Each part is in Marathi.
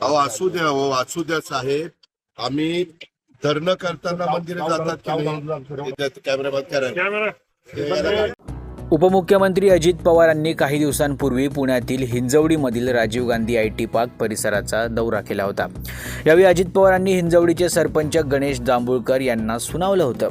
अहो असू द्या हो असू द्या साहेब. आम्ही धरणं करताना मंदिरात जातात की नाही? त्याच्यात कॅमेरा बंद करा. हे याला- उपमुख्यमंत्री अजित पवारांनी काही दिवसांपूर्वी पुण्यातील हिंजवडीमधील Rajiv Gandhi I T park परिसराचा दौरा केला होता. यावेळी अजित पवारांनी हिंजवडीचे सरपंच गणेश जांभूळकर यांना सुनावलं होतं.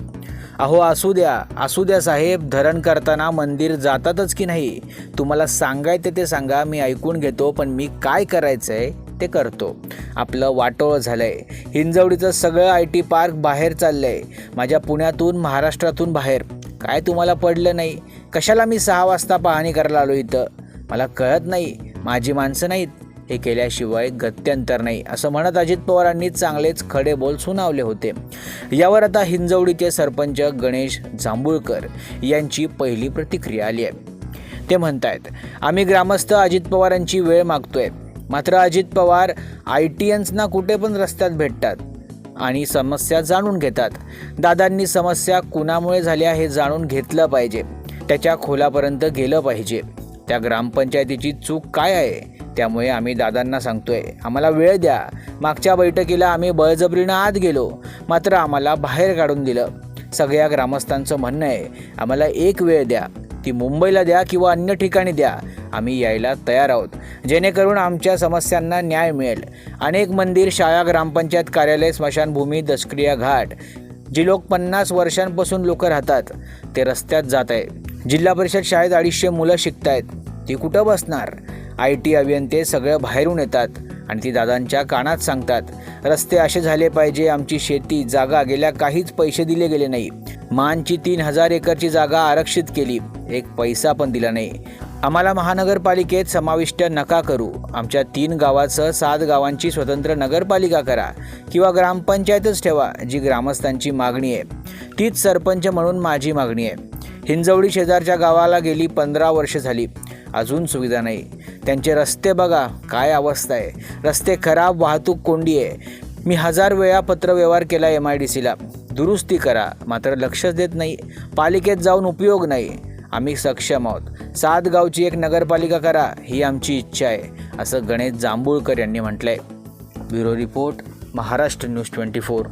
अहो असू द्या. असू द्या साहेब धरण करताना मंदिर जातातच की नाही? तुम्हाला सांगायचं ते सांगा मी ऐकून घेतो पण मी काय करायचं आहे ते करतो. आपलं वाटोळं झालंय. हिंजवडीचं सगळं आय टी पार्क बाहेर चाललंय. माझ्या पुण्यातून महाराष्ट्रातून बाहेर. काय तुम्हाला पडलं नाही? कशाला मी सहा वाजता पाहणी करायला आलो इथं? मला कळत नाही. माझी माणसं नाहीत. हे केल्याशिवाय गत्यंतर नाही असं म्हणत अजित पवारांनी चांगलेच खडे बोल सुनावले होते. यावर आता हिंजवडीचे सरपंच गणेश जांभूळकर यांची पहिली प्रतिक्रिया आली आहे. ते म्हणतायत आम्ही ग्रामस्थ अजित पवारांची वेळ मागतोय. मात्र अजित पवार आय टी एन्सना कुठे पण रस्त्यात भेटतात आणि समस्या जाणून घेतात. दादांनी समस्या कुणामुळे झाल्या हे जाणून घेतलं पाहिजे. त्याच्या खोलापर्यंत गेलं पाहिजे. त्या ग्रामपंचायतीची चूक काय आहे? त्यामुळे आम्ही दादांना सांगतोय आम्हाला वेळ द्या. मागच्या बैठकीला आम्ही बळजबरीनं आत गेलो. मात्र आम्हाला बाहेर काढून दिलं. सगळ्या ग्रामस्थांचं म्हणणं आहे आम्हाला एक वेळ द्या. ती मुंबईला द्या किंवा अन्य ठिकाणी द्या. आम्ही यायला तयार आहोत. जेणेकरून आमच्या समस्यांना न्याय मिळेल. अनेक मंदिर शाळा ग्रामपंचायत कार्यालय स्मशानभूमी दशक्रिया घाट जी लोक पन्नास वर्षांपासून लोक राहतात ते रस्त्यात जात आहे जिल्हा परिषद शाळेत अडीचशे मुलं शिकत आहेत ती कुठं बसणार? आय टी अभियंते सगळं बाहेरून येतात आणि ती दादांच्या कानात सांगतात रस्ते असे झाले पाहिजे आमची शेती जागा गेल्या काहीच पैसे दिले गेले नाही. मानची तीन हजार एकरची जागा आरक्षित केली एक पैसा पण दिला नाही. आम्हाला महानगरपालिकेत समाविष्ट नका करू. आमच्या तीन गावासह सात गावांची स्वतंत्र नगरपालिका करा किंवा ग्रामपंचायतच ठेवा जी ग्रामस्थांची मागणी आहे. तीच सरपंच म्हणून माझी मागणी आहे. हिंजवडी शेजारच्या गावाला गेली पंधरा वर्ष झाली. अजून सुविधा नाही. त्यांचे रस्ते बघा काय अवस्था आहे. रस्ते खराब वाहतूक कोंडी आहे. मी हजार वेळा पत्रव्यवहार केला एम आय डी सीला दुरुस्ती करा मात्र लक्षच देत नाही. पालिकेत जाऊन उपयोग नाही. आम्ही सक्षम आहोत. सात गावची एक नगरपालिका करा ही आमची इच्छा आहे असं गणेश जांभूळकर यांनी म्हटलंय. Bureau report Maharashtra news twenty four.